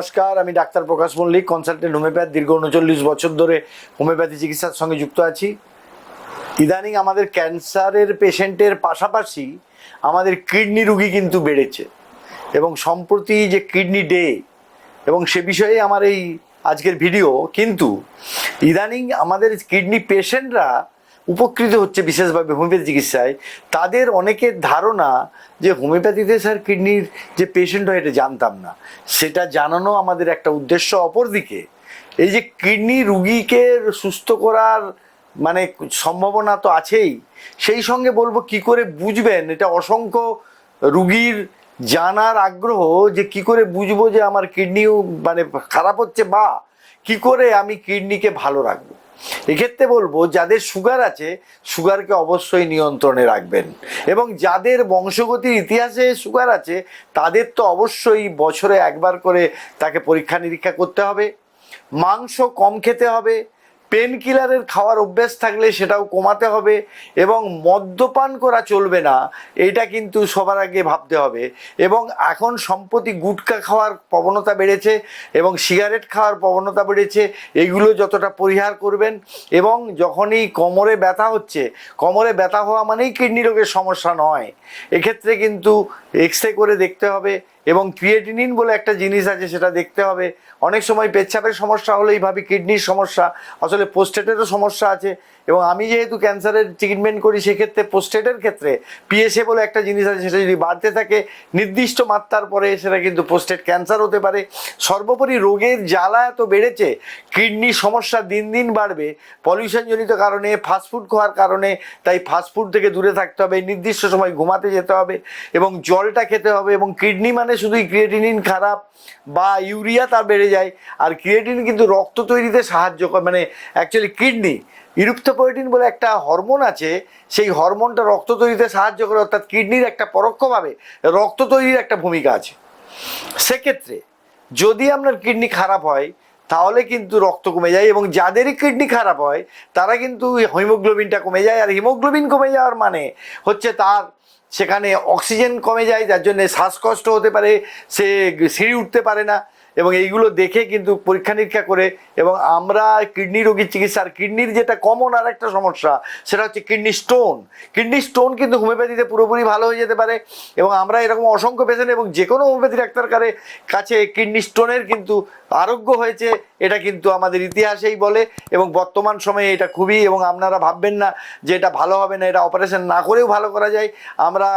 নমস্কার, আমি doctor Prakash Mallick consultant homeopath দীর্ঘ উনচল্লিশ বছর ধরে হোমিওপ্যাথি চিকিৎসার সঙ্গে যুক্ত আছি। ইদানিং আমাদের ক্যান্সারের পেশেন্টের পাশাপাশি আমাদের কিডনি রুগী কিন্তু বেড়েছে এবং সম্প্রতি যে কিডনি ডে এবং সে বিষয়ে আমার এই আজকের ভিডিও, কিন্তু ইদানিং আমাদের কিডনি পেশেন্টরা উপকৃত হচ্ছে বিশেষভাবে হোমিওপ্যাথি চিকিৎসায়। তাদের অনেকের ধারণা যে হোমিওপ্যাথিতে স্যার কিডনির যে পেশেন্ট হয় এটা জানতাম না। সেটা জানানো আমাদের একটা উদ্দেশ্য অপরদিকে। এই যে কিডনি রুগীকে সুস্থ করার মানে সম্ভাবনা তো আছেই, সেই সঙ্গে বলব কি করে বুঝবেন, এটা অসংখ্য রুগীর জানার আগ্রহ যে কি করে বুঝব যে আমার কিডনিও মানে খারাপ হচ্ছে বা কি করে আমি কিডনিকে ভালো রাখব? এক্ষেত্রে বলব, যাদের সুগার আছে সুগারকে অবশ্যই নিয়ন্ত্রণে রাখবেন। এবং যাদের বংশগতির ইতিহাসে সুগার আছে, তাদের তো অবশ্যই বছরে একবার করে তাকে পরীক্ষা নিরীক্ষা করতে হবে। মাংস কম খেতে হবে পেন কিলারের খাওয়ার অভ্যেস থাকলে সেটাও কমাতে হবে এবং মদ্যপান করা চলবে না, এইটা কিন্তু সবার আগে ভাবতে হবে। এবং এখন সম্প্রতি গুটকা খাওয়ার প্রবণতা বেড়েছে এবং সিগারেট খাওয়ার প্রবণতা বেড়েছে এগুলো যতটা পরিহার করবেন। এবং যখনই কোমরে ব্যথা হচ্ছে, কোমরে ব্যথা হওয়া মানেই কিডনি রোগের সমস্যা নয়। এক্ষেত্রে কিন্তু এক্স রে করে দেখতে হবে এবং ক্রিয়েটিনিন বলে একটা জিনিস আছে, সেটা দেখতে হবে। অনেক সময় পেচ্ছাপের সমস্যা হলেই ভাবি, কিডনির সমস্যা। আসলে পোস্টেটেরও সমস্যা আছে এবং আমি যেহেতু ক্যান্সারের ট্রিটমেন্ট করি, সেক্ষেত্রে পোস্টেটের ক্ষেত্রে পিএসএ বলে একটা জিনিস আছে, সেটা যদি বাড়তে থাকে, নির্দিষ্ট মাত্রার পরে সেটা কিন্তু পোস্টেট ক্যান্সার হতে পারে। সর্বোপরি রোগের জ্বালা এত বেড়েছে, কিডনির সমস্যা দিন দিন বাড়বে পলিউশনজনিত কারণে ফাস্টফুড খাওয়ার কারণে, তাই ফাস্টফুড থেকে দূরে থাকতে হবে, নির্দিষ্ট সময় ঘুমাতে যেতে হবে এবং জলটা খেতে হবে এবং কিডনি মানে শুধুই ক্রিয়েটিনিন খারাপ বা ইউরিয়া তার বেড়ে যায়। আর ক্রিয়েটিনিন কিন্তু রক্ত তৈরিতে সাহায্য করে মানে অ্যাকচুয়ালি কিডনি ইরুপ্থোপোয়েটিন বলে একটা হরমোন আছে, সেই হরমোনটা রক্ত তৈরিতে সাহায্য করে, অর্থাৎ কিডনির একটা পরোক্ষভাবে রক্ত তৈরির একটা ভূমিকা আছে। সেক্ষেত্রে যদি আপনার কিডনি খারাপ হয় তাহলে কিন্তু রক্ত কমে যায় এবং যাদেরই কিডনি খারাপ হয়, তারা কিন্তু হিমোগ্লোবিনটা কমে যায়। আর হিমোগ্লোবিন কমে যাওয়ার মানে হচ্ছে তার সেখানে অক্সিজেন কমে যায়, যার জন্যে শ্বাসকষ্ট হতে পারে, সে সিঁড়ি উঠতে পারে না। এবং এইগুলো দেখে কিন্তু পরীক্ষা নিরীক্ষা করে এবং আমরা কিডনি রোগীর চিকিৎসার কিডনির যেটা কমন আর একটা সমস্যা, সেটা হচ্ছে কিডনি স্টোন কিডনি স্টোন কিন্তু হোমিওপ্যাথিতে পুরোপুরি ভালো হয়ে যেতে পারে এবং আমরা এরকম অসংখ্য পেশেন্ট এবং যে কোনো হোমিওপ্যাথি ডাক্তারকারে কাছে কিডনি স্টোনের কিন্তু আরোগ্য হয়েছে, এটা কিন্তু আমাদের ইতিহাসেই বলে এবং বর্তমান সময়ে এটা খুবই এবং আপনারা ভাববেন না যে এটা ভালো হবে না, এটা অপারেশন না করেও ভালো করা যায়। আমরা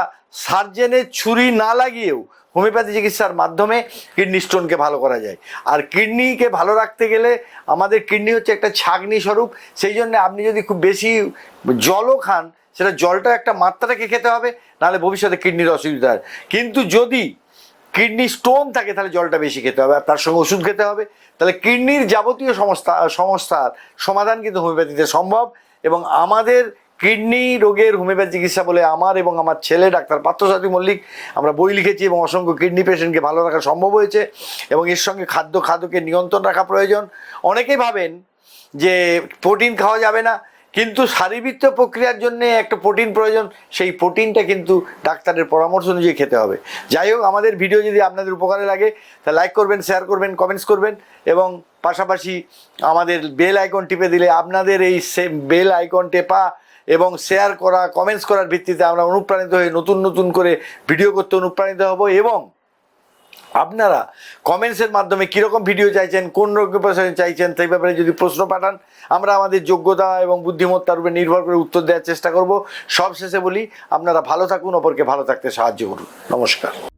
সার্জেনের ছুরি না লাগিয়েও হোমিওপ্যাথি চিকিৎসার মাধ্যমে কিডনি স্টোনকে ভালো করা যায়। আর কিডনিকে ভালো রাখতে গেলে আমাদের কিডনি হচ্ছে একটা ছাগনি স্বরূপ। সেই জন্য আপনি যদি খুব বেশি জলও খান, সেটা জলটা একটা মাত্রাটাকে খেতে হবে, নাহলে ভবিষ্যতে কিডনির অসুবিধা হয়। কিন্তু যদি কিডনি স্টোন থাকে, তাহলে জলটা বেশি খেতে হবে, আর তার সঙ্গে ওষুধ খেতে হবে। তাহলে কিডনির যাবতীয় সমস্যা সমস্যার সমাধান কিন্তু হোমিওপ্যাথিতে সম্ভব। এবং আমাদের কিডনি রোগের হোমিওপ্যাথি চিকিৎসা বলে আমার এবং আমার ছেলে ডাক্তার পার্থসারথী মল্লিক, আমরা বই লিখেছি এবং অসংখ্য কিডনি পেশেন্টকে ভালো রাখা সম্ভব হয়েছে এবং এর সঙ্গে খাদ্য খাদ্যকে নিয়ন্ত্রণ রাখা প্রয়োজন। অনেকেই ভাবেন যে প্রোটিন খাওয়া যাবে না, কিন্তু শারীরবৃত্ত প্রক্রিয়ার জন্য একটা প্রোটিন প্রয়োজন, সেই প্রোটিনটা কিন্তু ডাক্তারের পরামর্শ অনুযায়ী খেতে হবে। যাই হোক, আমাদের ভিডিও যদি আপনাদের উপকারে লাগে, তা লাইক করবেন শেয়ার করবেন কমেন্টস করবেন এবং পাশাপাশি আমাদের বেল আইকন টিপে দিলে আপনাদের এই সেম বেল আইকন টেপা এবং শেয়ার করা কমেন্টস করার ভিত্তিতে আমরা অনুপ্রাণিত হয়ে নতুন নতুন করে ভিডিও করতে অনুপ্রাণিত হব এবং আপনারা কমেন্টসের মাধ্যমে কীরকম ভিডিও চাইছেন, কোন পেশেন্ট চাইছেন, সেই ব্যাপারে যদি প্রশ্ন পাঠান, আমরা আমাদের যোগ্যতা এবং বুদ্ধিমত্তার উপরে নির্ভর করে উত্তর দেওয়ার চেষ্টা করব। সবশেষে বলি, আপনারা ভালো থাকুন, অপরকে ভালো থাকতে সাহায্য করুন। নমস্কার।